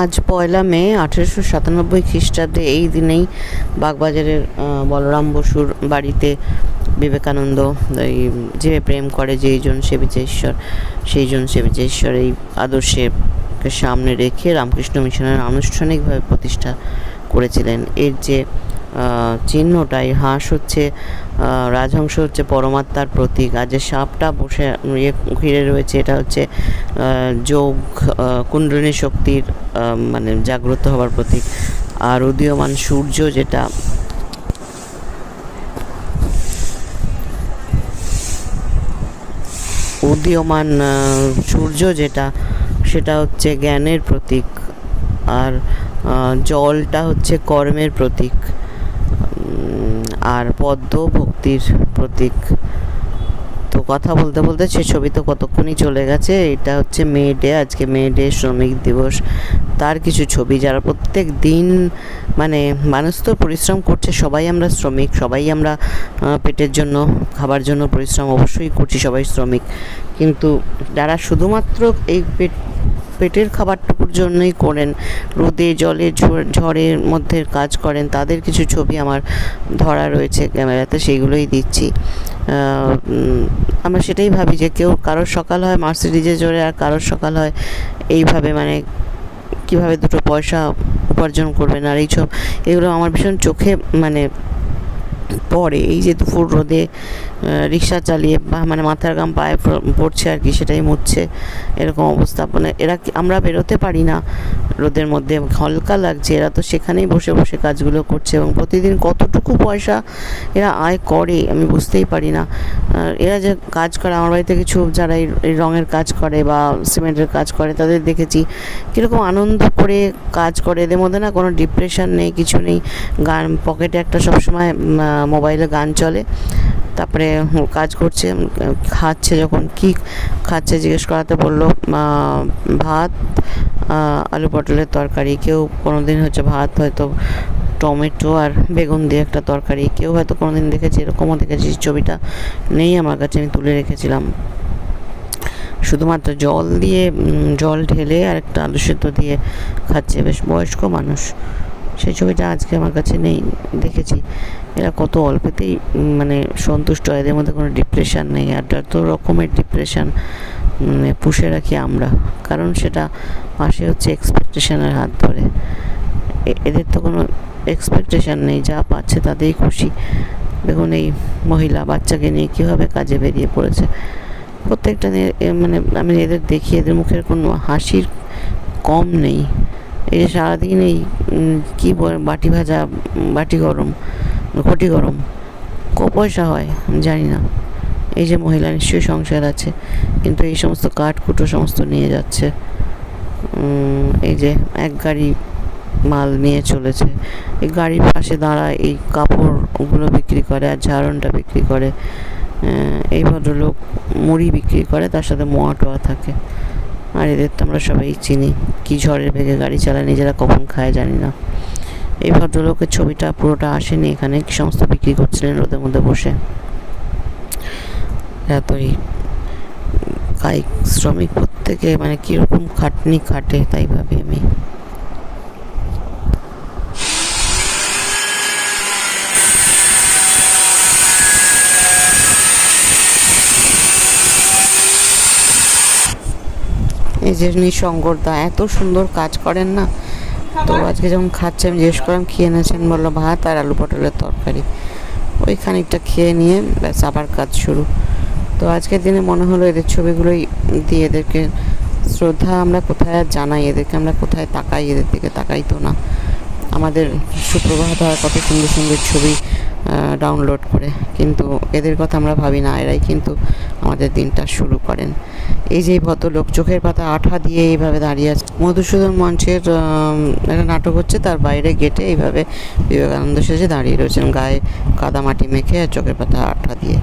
আজ পয়লা মে আঠেরোশো সাতানব্বই খ্রিস্টাব্দে এই দিনেই বাগবাজারের বলরাম বসুর বাড়িতে বিবেকানন্দ, এই যে প্রেম করে যেইজন সেবিচে ঈশ্বর সেইজন সেবিচে ঈশ্বর এই আদর্শকে সামনে রেখে রামকৃষ্ণ মিশনের আনুষ্ঠানিকভাবে প্রতিষ্ঠা করেছিলেন। এর যে আহ, চিহ্নটা এই হাঁস হচ্ছে রাজহংস হচ্ছে পরমাত্মার প্রতীক। আর যে সাপটা বসে ইয়ে ঘিরে রয়েছে এটা হচ্ছে যোগ আহ, কুণ্ডলিনী শক্তির মানে জাগ্রত হওয়ার প্রতীক। আর উদীয়মান সূর্য যেটা উদীয়মান সূর্য যেটা সেটা হচ্ছে জ্ঞানের প্রতীক। আর জলটা হচ্ছে কর্মের প্রতীক। আর পদ্ম ভক্তির প্রতীক। তো কথা বলতে বলতে সে ছবি তো কতক্ষণই চলে গেছে, এটা হচ্ছে মে ডে, আজকে মে ডে, শ্রমিক দিবস। তার কিছু ছবি যারা প্রত্যেক দিন মানে মানুষ তো পরিশ্রম করছে, সবাই আমরা শ্রমিক, সবাই আমরা পেটের জন্য, খাবার জন্য পরিশ্রম অবশ্যই করছি, সবাই শ্রমিক। কিন্তু যারা শুধুমাত্র এই পেট পেটের খাবারটুকুর জন্যই করেন। রোদে, জলে, ঝড়- ঝড়ের মধ্যে কাজ করেন। তাদের কিছু ছবি আমার ধরা রয়েছে ক্যামেরাতে, সেইগুলোই দিচ্ছি। আমরা সেটাই ভাবি যে কেউ কারোর সকাল হয় মার্সিডিজে জোরে আর কারোর সকাল হয় এইভাবে মানে কীভাবে দুটো পয়সা উপার্জন করবেন আর এইসব, এগুলো আমার ভীষণ চোখে মানে পড়ে এই যে দুপুর রোদে রিক্সা চালিয়ে মানে মাথার গাম পায়ে পড়ছে আর কি, সেটাই মুছছে এরকম অবস্থা। মানে এরা আমরা বেরোতে পারি না। রোদের মধ্যে হালকা লাগছে। এরা তো সেখানেই বসে বসে কাজগুলো করছে এবং প্রতিদিন কতটুকু পয়সা এরা আয় করে আমি বুঝতেই পারি না। এরা যে কাজ করে, আমার বাড়িতে কিছু যারা এই রঙের কাজ করে বা সিমেন্টের কাজ করে, তাদের দেখেছি কীরকম আনন্দ করে কাজ করে। এদের মধ্যে না কোনো ডিপ্রেশন নেই, কিছু নেই। গান, পকেটে একটা সবসময় মোবাইলে গান চলে। তারপরে কাজ করছে খাচ্ছে যখন কি খাচ্ছে জিজ্ঞেস করাতে বলল ভাত আলু পটলের তরকারি, কেউ কোনো দিন হচ্ছে ভাত, হয়তো টমেটো আর বেগুন দিয়ে একটা তরকারি, কেউ হয়তো কোনো দিন দেখেছে, এরকমও দেখেছি, ছবিটা নেই আমার কাছে, আমি তুলে রেখেছিলাম। শুধুমাত্র জল দিয়ে জল ঢেলে আর একটা আলু সেদ্ধ দিয়ে খাচ্ছে, বেশ বয়স্ক মানুষ। সেই ছবিটা আজকে আমার কাছে নেই, দেখেছি। এরা কত অল্পেতেই মানে সন্তুষ্ট, এদের মধ্যে কোনো ডিপ্রেশান নেই, আর যত রকমের ডিপ্রেশন পুষে রাখি আমরা। কারণ সেটা পাশে হচ্ছে এক্সপেকটেশনের হাত ধরে। এদের তো কোনো এক্সপেকটেশন নেই, যা পাচ্ছে তাতেই খুশি। দেখুন এই মহিলা বাচ্চাকে নিয়ে কীভাবে কাজে বেরিয়ে পড়েছে। প্রত্যেকটা মানে আমি এদের দেখি, এদের মুখের কোনো হাসির কম নেই। এই যে সারাদিন এই কী বাটি ভাজা, বাটি গরম ঘটি গরম ক পয়সা হয় আমি জানি না। এই যে মহিলা নিশ্চয়ই সংসার আছে, কিন্তু এই সমস্ত কাঠকুটো সমস্ত নিয়ে যাচ্ছে। এই যে এক গাড়ি মাল নিয়ে চলেছে। এই গাড়ির পাশে দাঁড়ায় এই কাপড়গুলো বিক্রি করে আর ঝাড়নটা বিক্রি করে। এই ভদ্রলোক মুড়ি বিক্রি করে, তার সাথে মোয়া টোয়া থাকে। আর এদের তো আমরা সবাই চিনি, কি ঝড়ের বেগে গাড়ি চালায়, নিজেরা কখন খায় জানি না। এই ভদ্রলোকের ছবিটা পুরোটা আসেনি এখানে, কি সমস্ত বিক্রি করছিলেন রোদের মধ্যে বসে। এতই কায়িক শ্রমিক প্রত্যেকে মানে কীরকম খাটনি খাটে তাই ভাবি আমি। এই যে নিঃসঙ্গরদা এত সুন্দর কাজ করেন না? তো আজকে যখন খাচ্ছে আমি জিজ্ঞেস করলাম খেয়ে এনেছেন? বলল, ভাত আর আলু পটলের তরকারি। ওই খানিকটা খেয়ে নিয়ে ব্যাস আবার কাজ শুরু। তো আজকের দিনে মনে হলো এদের ছবিগুলোই দিয়ে এদেরকে শ্রদ্ধা আমরা কোথায় আর জানাই? এদেরকে আমরা কোথায় তাকাই? এদের দিকে তাকাই তো না। আমাদের সুপ্রভাত হয় কত সুন্দর সুন্দর ছবি ডাউনলোড করে। কিন্তু এদের কথা আমরা ভাবি না। এরাই কিন্তু আমাদের দিনটা শুরু করেন। এই যে ভদ্রলোক, চোখের পাতা আঠা দিয়ে এইভাবে দাঁড়িয়ে আছে। মধুসূদন মঞ্চের একটা নাটক হচ্ছে, তার বাইরে গেটে এইভাবে বিবেকানন্দ সেজে দাঁড়িয়ে রয়েছেন, গায়ে কাদা মাটি মেখে আর চোখের পাতা আঠা দিয়ে।